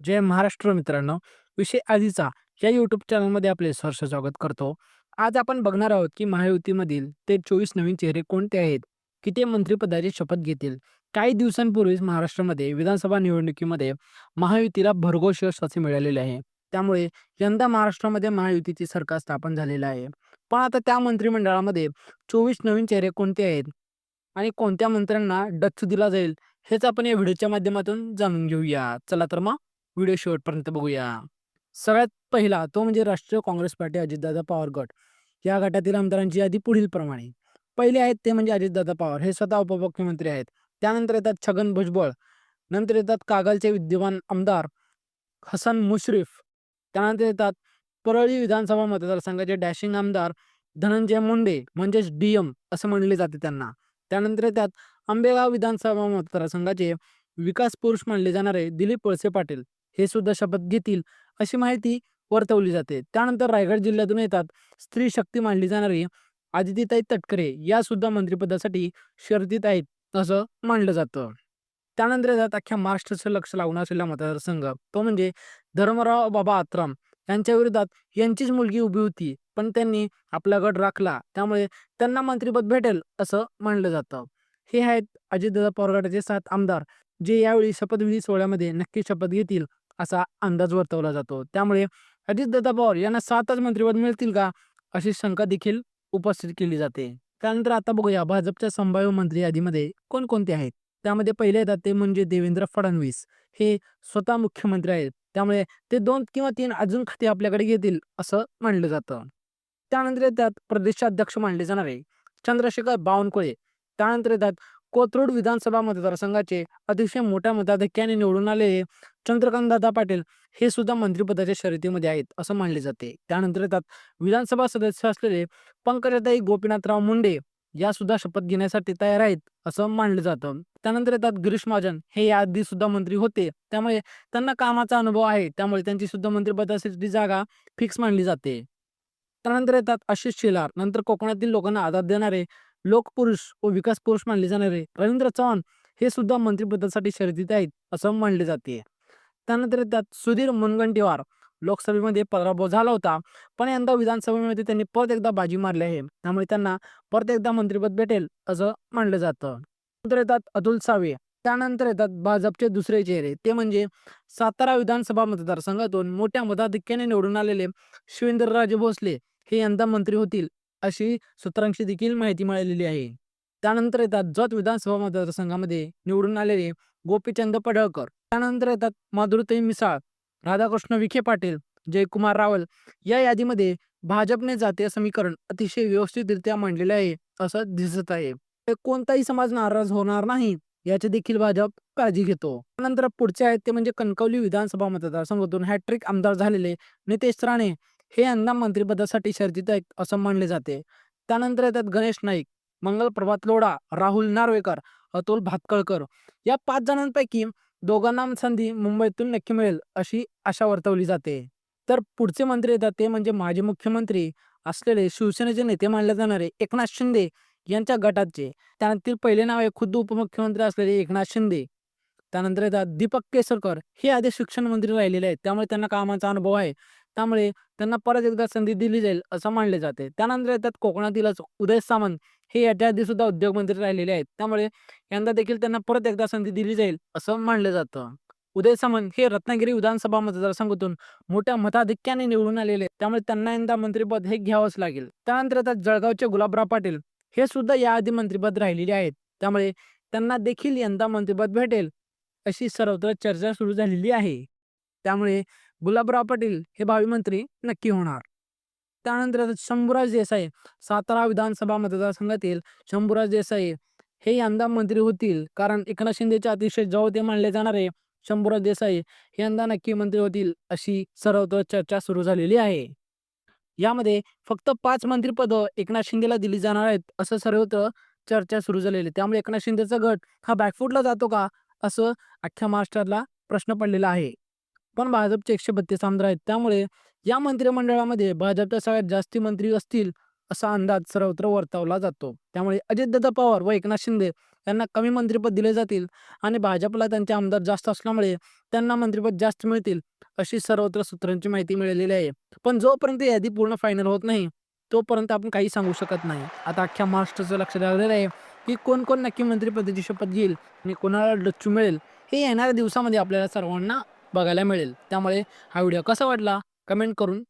जय महाराष्ट्र मित्रांनो. विषय आधीचा या यूट्यूब चॅनलमध्ये आपले सहर्ष स्वागत करतो. आज आपण बघणार आहोत की महायुतीमधील ते चोवीस नवीन चेहरे कोणते आहेत? की ते मंत्रिपदाची शपथ घेतील? काही दिवसांपूर्वीच महाराष्ट्रामध्ये विधानसभा निवडणुकीमध्ये महायुतीला भरघोस यश असे मिळालेले आहे. त्यामुळे यंदा महाराष्ट्रामध्ये महायुतीचे सरकार स्थापन झालेलं आहे. पण आता त्या मंत्रिमंडळामध्ये चोवीस नवीन चेहरे कोणते आहेत? आणि कोणत्या मंत्र्यांना डच्चू दिला जाईल? हेच आपण या व्हिडिओच्या माध्यमातून जाणून घेऊया. चला तर मग. व्हिडिओ शेवटपर्यंत बघूया. सगळ्यात पहिला तो म्हणजे राष्ट्रीय काँग्रेस पार्टी अजितदादा पवार गट. या गटातील आमदारांची यादी पुढील प्रमाणे पहिले आहेत ते म्हणजे अजितदादा पवार. हे स्वतः उपमुख्यमंत्री आहेत. त्यानंतर येतात छगन भुजबळ. नंतर येतात कागलचे विद्यमान आमदार हसन मुश्रीफ. त्यानंतर येतात परळी विधानसभा मतदारसंघाचे डॅशिंग आमदार धनंजय मुंडे म्हणजेच डी एम असं म्हणले जाते त्यांना. त्यानंतर येतात आंबेगाव विधानसभा मतदारसंघाचे विकास पुरुष मानले जाणारे दिलीप वळसे पाटील. हे सुद्धा शपथ घेतील अशी माहिती वर्तवली जाते. त्यानंतर रायगड जिल्ह्यातून येतात. स्त्री शक्ती मानली जाणारी आदितीताई तटकरे या सुद्धा मंत्रिपदासाठी शर्तीत आहेत असं मानलं जातं. त्यानंतर येतात अख्ख्या महाराष्ट्राचं लक्ष लागून असलेला मतदारसंघ. तो म्हणजे धर्मराव बाबा आत्राम. यांच्या विरोधात यांचीच मुलगी उभी होती पण त्यांनी आपला गट राखला. त्यामुळे त्यांना मंत्रिपद भेटेल असं मानलं जातं. हे आहेत अजितदादा पवार गटाचे सात आमदार जे यावेळी शपथविधी सोहळ्यामध्ये नक्की शपथ घेतील असा अंदाज वर्तवला जातो. त्यामुळे अजितदादा पवार यांना सातच मंत्रिपद मिळतील का? अशी शंका देखील उपस्थित केली जाते. त्यानंतर आता बघूया भाजपच्या संभाव्य मंत्री यादीमध्ये कोणकोणते आहेत? त्यामध्ये पहिले येतात ते म्हणजे देवेंद्र फडणवीस. हे स्वतः मुख्यमंत्री आहेत. त्यामुळे ते दोन किंवा तीन अजून खाते आपल्याकडे घेतील असं मानलं जातं. त्यानंतर येतात प्रदेशाध्यक्ष मानले जाणारे चंद्रशेखर बावनकुळे. त्यानंतर येतात कोथरूड विधानसभा मतदारसंघाचे अतिशय मोठ्या मताधिक्याने निवडून आलेले चंद्रकांत दादा पाटील हे सुद्धा मंत्रिपदाच्या शर्यतीमध्ये आहेत असं मानले जाते. त्यानंतर येतात विधानसभा सदस्य असलेले पंकजाताई गोपीनाथराव मुंडे या सुद्धा शपथ घेण्यासाठी तयार आहेत असं मानलं जातं. त्यानंतर येतात गिरीश महाजन हे याआधी सुद्धा मंत्री होते. त्यामुळे त्यांना कामाचा अनुभव आहे त्यामुळे त्यांची सुद्धा मंत्रिपदासाठी जागा फिक्स मानली जाते. त्यानंतर येतात आशिष शेलार नंतर कोकणातील लोकांना आधार देणारे लोकपुरुष व विकास पुरुष मानले जाणारे रवींद्र चव्हाण हे सुद्धा मंत्रिपदासाठी शर्यतीत आहेत असं मानले जाते. त्यानंतर त्यात सुधीर मुनगंटीवार. लोकसभेमध्ये पराभव झाला होता पण यंदा विधानसभेमध्ये त्यांनी परत एकदा बाजी मारली आहे. त्यामुळे त्यांना परत एकदा मंत्रिपद भेटेल असं मानलं जातं. नंतर येतात अतुल सावे. त्यानंतर येतात भाजपचे दुसरे चेहरे. ते म्हणजे सातारा विधानसभा मतदारसंघातून मोठ्या मताधिक्याने निवडून आलेले शिवेंद्रराजे भोसले. हे यंदा मंत्री होतील अशी सूत्रांशी देखील माहिती मिळालेली आहे. त्यानंतर येतात जत विधानसभा मतदारसंघामध्ये निवडून आलेले गोपीचंद पडळकर. त्यानंतर येतात माधुरताई मिसाळ राधाकृष्ण विखे पाटील जयकुमार रावल या यादीमध्ये भाजपने जातीय समीकरण अतिशय व्यवस्थितरित्या मांडलेले आहे असं दिसत आहे. कोणताही समाज नाराज होणार नाही याची देखील भाजप काळजी घेतो. त्यानंतर पुढचे आहेत ते म्हणजे कणकवली विधानसभा मतदारसंघातून हॅट्रिक आमदार झालेले नितेश राणे हे यंदा मंत्रिपदासाठी शर्जित आहेत असं मानले जाते. त्यानंतर येतात गणेश नाईक मंगल प्रभात लोढा राहुल नार्वेकर अतुल भातकळकर. या पाच जणांपैकी दोघांना संधी मुंबईतून नक्की मिळेल अशी आशा वर्तवली जाते. तर पुढचे मंत्री येतात ते म्हणजे माजी मुख्यमंत्री असलेले शिवसेनेचे नेते मानले जाणारे एकनाथ शिंदे यांच्या गटाचे. त्यानंतर पहिले नाव आहे खुद्द उपमुख्यमंत्री असलेले एकनाथ शिंदे. त्यानंतर येतात दीपक केसरकर. हे आधी शिक्षण मंत्री राहिलेले आहेत. त्यामुळे त्यांना कामाचा अनुभव आहे. त्यामुळे त्यांना परत एकदा संधी दिली जाईल असं मानले जाते. त्यानंतर येतात कोकणातीलच उदय सामंत. हे याच्या आधी सुद्धा उद्योगमंत्री राहिलेले आहेत. त्यामुळे यंदा देखील त्यांना परत एकदा संधी दिली जाईल असं मानलं जातं. उदय सामंत हे रत्नागिरी विधानसभा मतदारसंघातून मोठ्या मताधिक्याने निवडून आलेले त्यामुळे त्यांना यंदा मंत्रिपद हे घ्यावंच लागेल. त्यानंतर येतात जळगावचे गुलाबराव पाटील. हे सुद्धा याआधी मंत्रिपद राहिलेले आहेत. त्यामुळे त्यांना देखील यंदा मंत्रिपद भेटेल अशी सर्वत्र चर्चा सुरू झालेली आहे. त्यामुळे गुलाबराव पाटील हे भावी मंत्री नक्की होणार. त्यानंतर शंभूराज देसाई सातारा विधानसभा मतदारसंघातील शंभूराज देसाई हे यंदा मंत्री होतील. कारण एकनाथ शिंदेचे अतिशय जवळ ते मानले जाणारे शंभूराज देसाई हे यंदा नक्की मंत्री होतील अशी सर्वत्र चर्चा सुरू झालेली आहे. यामध्ये फक्त पाच मंत्रिपदं एकनाथ शिंदेला दिली जाणार आहेत असं सर्वत्र चर्चा सुरू झालेली. त्यामुळे एकनाथ शिंदेचा गट हा बॅकफुटला जातो का असं अख्ख्या महाराष्ट्राला प्रश्न पडलेला आहे. पण भाजपचे एकशे बत्तीस आमदार आहेत. त्यामुळे या मंत्रिमंडळामध्ये भाजपच्या सगळ्यात जास्ती मंत्री असतील असा अंदाज सर्वत्र वर्तवला जातो. त्यामुळे अजितदादा पवार व एकनाथ शिंदे यांना कमी मंत्रिपद दिले जातील आणि भाजपला त्यांचे आमदार जास्त असल्यामुळे त्यांना मंत्रिपद जास्त मिळतील अशी सर्वत्र सूत्रांची माहिती मिळालेली आहे. पण जोपर्यंत यादी पूर्ण फायनल होत नाही तोपर्यंत आपण काही सांगू शकत नाही. आता अख्ख्या महाराष्ट्राचं लक्ष लागलेलं आहे की कोण कोण नक्की मंत्रिपदाची शपथ घेईल आणि कोणाला डच्चू मिळेल हे येणाऱ्या दिवसामध्ये आपल्याला सर्वांना बघायला मिळेल. त्यामुळे हा व्हिडिओ कसा वाटला? कमेंट करून